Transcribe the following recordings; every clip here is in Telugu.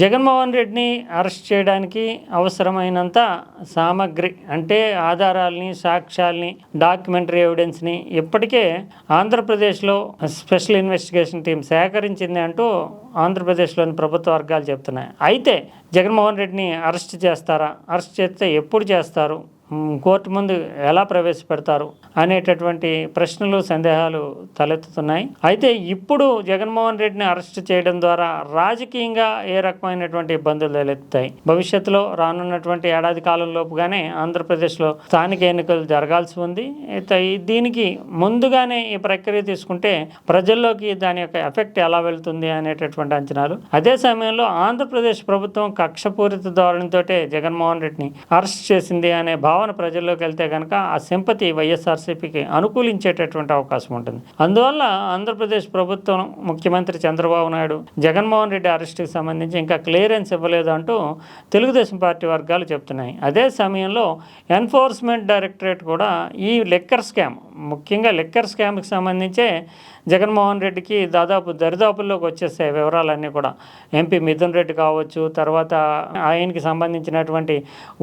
జగన్మోహన్ రెడ్డిని అరెస్ట్ చేయడానికి అవసరమైనంత సామగ్రి అంటే ఆధారాల్ని సాక్ష్యాల్ని డాక్యుమెంటరీ ఎవిడెన్స్ని ఇప్పటికే ఆంధ్రప్రదేశ్లో స్పెషల్ ఇన్వెస్టిగేషన్ టీం సేకరించింది అంటూ ఆంధ్రప్రదేశ్లోని ప్రభుత్వ వర్గాలు చెప్తున్నాయి. అయితే జగన్మోహన్ రెడ్డిని అరెస్ట్ చేస్తారా? అరెస్ట్ చేస్తే ఎప్పుడు చేస్తారు? కోర్టు ముందు ఎలా ప్రవేశపెడతారు అనేటటువంటి ప్రశ్నలు సందేహాలు తలెత్తుతున్నాయి. అయితే ఇప్పుడు జగన్మోహన్ రెడ్డిని అరెస్ట్ చేయడం ద్వారా రాజకీయంగా ఏ రకమైనటువంటి ఇబ్బందులు తలెత్తుతాయి? భవిష్యత్తులో రానున్నటువంటి ఏడాది కాలంలోపుగానే ఆంధ్రప్రదేశ్లో స్థానిక ఎన్నికలు జరగాల్సి ఉంది. అయితే దీనికి ముందుగానే ఈ ప్రక్రియ తీసుకుంటే ప్రజల్లోకి దాని యొక్క ఎఫెక్ట్ ఎలా వెళ్తుంది అనేటటువంటి అంచనాలు. అదే సమయంలో ఆంధ్రప్రదేశ్ ప్రభుత్వం కక్షపూరిత ధోరణితోటే జగన్మోహన్ రెడ్డిని అరెస్ట్ చేసింది అనే భావన ప్రజల్లోకి వెళ్తే కనుక ఆ సింపతి వైఎస్ఆర్సీపీకి అనుకూలించేటటువంటి అవకాశం ఉంటుంది. అందువల్ల ఆంధ్రప్రదేశ్ ప్రభుత్వం ముఖ్యమంత్రి చంద్రబాబు నాయుడు జగన్మోహన్ రెడ్డి అరెస్ట్కి సంబంధించి ఇంకా క్లియరెన్స్ ఇవ్వలేదు అంటూ తెలుగుదేశం పార్టీ వర్గాలు చెప్తున్నాయి. అదే సమయంలో ఎన్ఫోర్స్మెంట్ డైరెక్టరేట్ కూడా ఈ లెక్కర్ స్కామ్ ముఖ్యంగా లెక్కర్ స్కామ్కి సంబంధించే జగన్మోహన్ రెడ్డికి దాదాపు దరిదాపుల్లోకి వచ్చేసే వివరాలన్నీ కూడా ఎంపీ మిథున్ రెడ్డి కావచ్చు తర్వాత ఆయనకి సంబంధించినటువంటి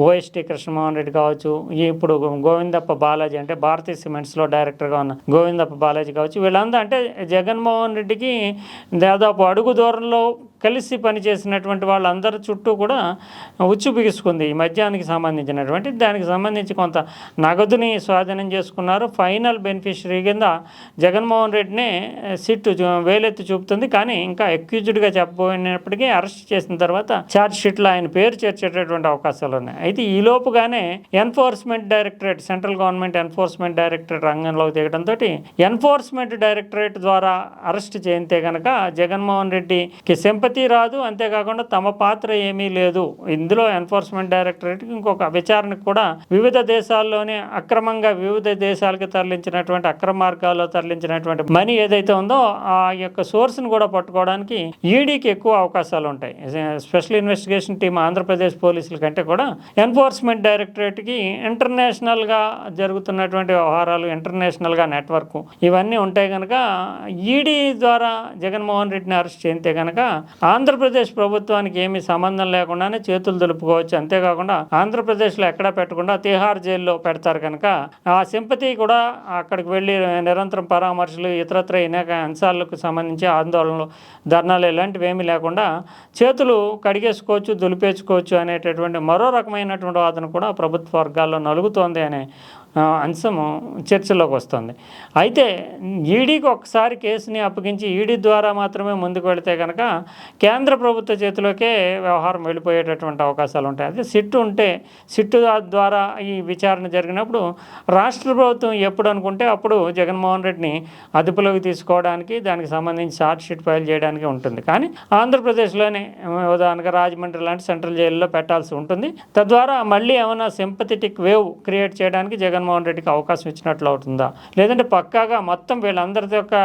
ఓఎస్టీ కృష్ణమోహన్ రెడ్డి కావచ్చు కావచ్చు. ఇప్పుడు గోవిందప్ప బాలాజీ అంటే భారతీయ సిమెంట్స్లో డైరెక్టర్గా ఉన్న గోవిందప్ప బాలాజీ కావచ్చు. వీళ్ళందరూ అంటే జగన్మోహన్ రెడ్డికి దాదాపు అడుగు దూరంలో కలిసి పనిచేసినటువంటి వాళ్ళందరి చుట్టూ కూడా ఉచ్చు బిగుసుకుంది. ఈ మద్యానికి సంబంధించినటువంటి దానికి సంబంధించి కొంత నగదుని స్వాధీనం చేసుకున్నారు. ఫైనల్ బెనిఫిషరీ కింద జగన్మోహన్ రెడ్డినే సిట్టు వేలెత్తి చూపుతుంది. కానీ ఇంకా అక్యూజ్డ్గా చెప్పబోయినప్పటికీ అరెస్ట్ చేసిన తర్వాత ఛార్జ్ షీట్లో ఆయన పేరు చేర్చేటటువంటి అవకాశాలు ఉన్నాయి. అయితే ఈ లోపుగానే enforcement directorate central government enforcement directorate రంగంలోకి దిగడంతో ఎన్ఫోర్స్మెంట్ డైరెక్టరేట్ ద్వారా అరెస్ట్ చేయితే కనుక జగన్మోహన్ రెడ్డికి సింపతి రాదు. అంతేకాకుండా తమ పాత్ర ఏమీ లేదు. ఇందులో ఎన్ఫోర్స్మెంట్ డైరెక్టరేట్ ఇంకొక విచారణకు కూడా వివిధ దేశాల్లోనే అక్రమంగా వివిధ దేశాలకు తరలించినటువంటి అక్రమ మార్గాల్లో తరలించినటువంటి మనీ ఏదైతే ఉందో ఆ యొక్క సోర్స్ని కూడా పట్టుకోవడానికి ఈడీకి ఎక్కువ అవకాశాలు ఉంటాయి. స్పెషల్ ఇన్వెస్టిగేషన్ టీం ఆంధ్రప్రదేశ్ పోలీసుల కంటే కూడా ఎన్ఫోర్స్మెంట్ డైరెక్టరేట్కి ఇంటర్నేషనల్గా జరుగుతున్నటువంటి వ్యవహారాలు ఇంటర్నేషనల్గా నెట్వర్క్ ఇవన్నీ ఉంటాయి కనుక ఈడీ ద్వారా జగన్మోహన్ రెడ్డిని అరెస్ట్ చేస్తే కనుక ఆంధ్రప్రదేశ్ ప్రభుత్వానికి ఏమీ సంబంధం లేకుండానే చేతులు దులుపుకోవచ్చు. అంతేకాకుండా ఆంధ్రప్రదేశ్లో ఎక్కడా పెట్టకుండా తిహార్ జైల్లో పెడతారు కనుక ఆ సింపతి కూడా అక్కడికి వెళ్ళి నిరంతరం పరామర్శలు ఇతరత్ర అనేక అంశాలకు సంబంధించి ఆందోళనలు ధర్నాలు ఇలాంటివి ఏమీ లేకుండా చేతులు కడిగేసుకోవచ్చు దులిపేసుకోవచ్చు అనేటటువంటి మరో రకమైనటువంటి వాదన కూడా ప్రభుత్వ వర్గాల్లో నలుగుతోంది అనే అంశము చర్చలోకి వస్తుంది. అయితే ఈడీకి ఒకసారి కేసుని అప్పగించి ఈడీ ద్వారా మాత్రమే ముందుకు వెళితే కనుక కేంద్ర ప్రభుత్వ చేతిలోకే వ్యవహారం వెళ్ళిపోయేటటువంటి అవకాశాలు ఉంటాయి. అదే సిట్టు ఉంటే సిట్టు ద్వారా ఈ విచారణ జరిగినప్పుడు రాష్ట్ర ప్రభుత్వం ఎప్పుడు అనుకుంటే అప్పుడు జగన్మోహన్ రెడ్డిని అదుపులోకి తీసుకోవడానికి దానికి సంబంధించి ఛార్జ్ షీట్ ఫైల్ చేయడానికి ఉంటుంది. కానీ ఆంధ్రప్రదేశ్లోనే ఉదాహరణగా రాజమండ్రి లాంటి సెంట్రల్ జైల్లో పెట్టాల్సి ఉంటుంది. తద్వారా మళ్ళీ ఏమైనా సింపథెటిక్ వేవ్ క్రియేట్ చేయడానికి జగన్మోహన్ రెడ్డికి అవకాశం ఇచ్చినట్లు అవుతుందా? లేదంటే పక్కాగా మొత్తం వీళ్ళందరి యొక్క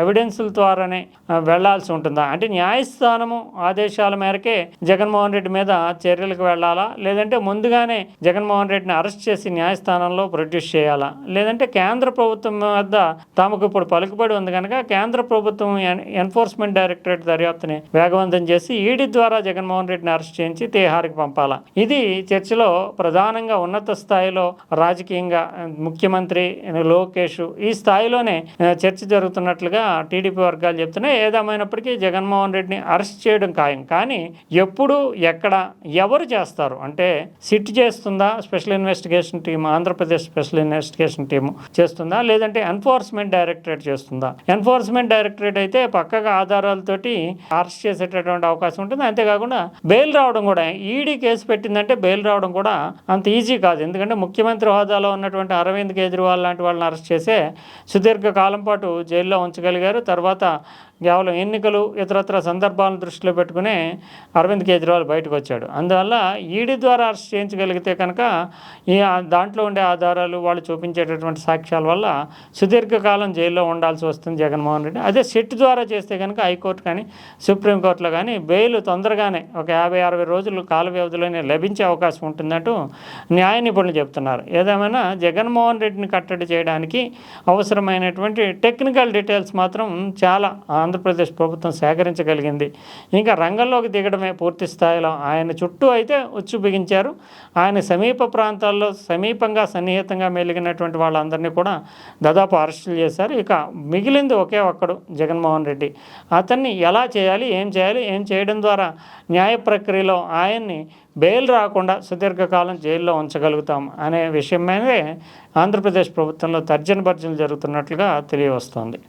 ఎవిడెన్సుల ద్వారానే వెళ్ళాల్సి ఉంటుందా? అంటే న్యాయస్థానము ఆదేశాల మేరకే జగన్మోహన్ రెడ్డి మీద చర్యలకు వెళ్ళాలా లేదంటే ముందుగానే జగన్మోహన్ రెడ్డిని అరెస్ట్ చేసి న్యాయస్థానంలో ప్రొడ్యూస్ చేయాలా? లేదంటే కేంద్ర ప్రభుత్వం వద్ద తమకు ఇప్పుడు పలుకుబడి ఉంది కనుక కేంద్ర ప్రభుత్వం ఎన్- ఎన్ఫోర్స్మెంట్ డైరెక్టరేట్ దర్యాప్తుని వేగవంతం చేసి ఈడీ ద్వారా జగన్మోహన్ రెడ్డిని అరెస్ట్ చేయించి తీహార్కి పంపాలా? ఇది చర్చలో ప్రధానంగా ఉన్నత స్థాయిలో రాజకీయంగా ముఖ్యమంత్రి లోకేష్ ఈ స్థాయిలోనే చర్చ జరుగుతున్నట్లుగా టీడీపీ వర్గాలు చెప్తున్నాయి. ఏదేమైనప్పటికీ జగన్మోహన్ రెడ్డిని అరెస్ట్ చేయడం ఖాయం. కానీ ఎప్పుడు ఎక్కడ ఎవరు చేస్తారు? అంటే సిట్ చేస్తుందా? Special investigation team Andhra Pradesh special investigation team చేస్తుందా? లేదంటే ఎన్ఫోర్స్మెంట్ డైరెక్టరేట్ చేస్తుందా? ఎన్ఫోర్స్మెంట్ డైరెక్టరేట్ అయితే పక్కగా ఆధారాలతోటి అరెస్ట్ చేసేటటువంటి అవకాశం ఉంటుంది. అంతేకాకుండా బెయిల్ రావడం కూడా ఈడీ కేసు పెట్టిందంటే బెయిల్ రావడం కూడా అంత ఈజీ కాదు. ఎందుకంటే ముఖ్యమంత్రి హోదాలో ఉన్నటువంటి అరవింద్ కేజ్రీవాల్ లాంటి వాళ్ళని అరెస్ట్ చేసే సుదీర్ఘ కాలం పాటు జైల్లో ఉంచగలిగారు. తర్వాత కేవలం ఎన్నికలు ఇతరత్ర సందర్భాలను దృష్టిలో పెట్టుకుని అరవింద్ కేజ్రీవాల్ బయటకు వచ్చాడు. అందువల్ల ఈడీ ద్వారా అరెస్ట్ చేయించగలిగితే కనుక ఈ దాంట్లో ఉండే ఆధారాలు వాళ్ళు చూపించేటటువంటి సాక్ష్యాల వల్ల సుదీర్ఘకాలం జైల్లో ఉండాల్సి వస్తుంది జగన్మోహన్ రెడ్డి. అదే సెట్ ద్వారా చేస్తే కనుక హైకోర్టు కానీ సుప్రీంకోర్టులో కానీ బెయిల్ తొందరగానే ఒక యాభై అరవై రోజులు కాల వ్యవధిలోనే లభించే అవకాశం ఉంటుందంటూ న్యాయ నిపుణులు చెప్తున్నారు. ఏదో ఏదేమైనా జగన్మోహన్ రెడ్డిని కట్టడి చేయడానికి అవసరమైనటువంటి టెక్నికల్ డీటెయిల్స్ మాత్రం చాలా ఆంధ్రప్రదేశ్ ప్రభుత్వం సేకరించగలిగింది. ఇంకా రంగంలోకి దిగడమే పూర్తి స్థాయిలో ఆయన చుట్టూ అయితే ఉచ్చు బిగించారు. ఆయన సమీప ప్రాంతాల్లో సమీపంగా సన్నిహితంగా మెలిగినటువంటి వాళ్ళందరినీ కూడా దాదాపు అరెస్టులు చేశారు. ఇక మిగిలింది ఒకే ఒక్కడు జగన్మోహన్ రెడ్డి. అతన్ని ఎలా చేయాలి ఏం చేయాలి ఏం చేయడం ద్వారా న్యాయ ప్రక్రియలో ఆయన్ని బెయిల్ రాకుండా సుదీర్ఘకాలం జైల్లో ఉంచగలుగుతాం అనే విషయం మీదే ఆంధ్రప్రదేశ్ ప్రభుత్వంలో తర్జన భర్జనలు జరుగుతున్నట్లుగా తెలియవస్తోంది.